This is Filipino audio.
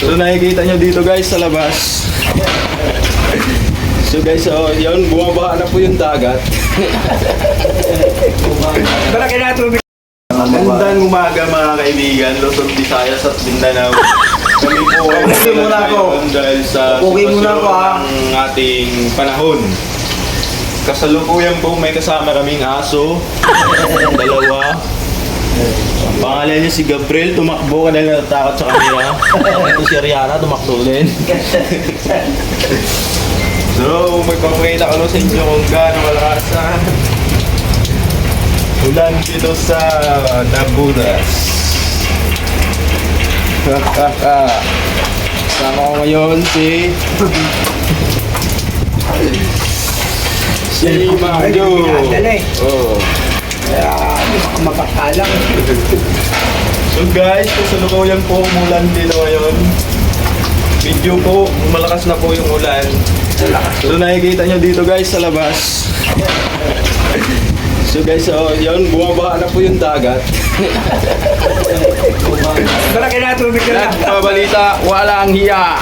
So nakikita nyo dito guys sa labas. So guys, so yun, bumabaha na po yung dagat. Malaki na tubig. Magandang umaga mga kaibigan, Luzon, Visayas at Mindanao. Kami po ay Upukin muna ako. dahil sa muna ako, ha? ng ating panahon. Kasalukuyan po may kasama kaming aso, pangalan niya si Gabriel, tumakbo ka dahil natatakot sa kanila. Ito si Ariana, tumakbo din. so, magpapakita ko sa inyo kung gaano malakas ang ulan dito sa Nabunas. Sama ko ngayon si... si Mario. Dali. Oh. Kaya, mapakalang. So guys, kasalukuyan po umulan dito ngayon. Video po, malakas na po yung ulan. So nakikita nyo dito guys sa labas. So guys, so yun, bumabaha na po yung dagat. Malaki na tubig ka na. At pabalita, wala ang hiya.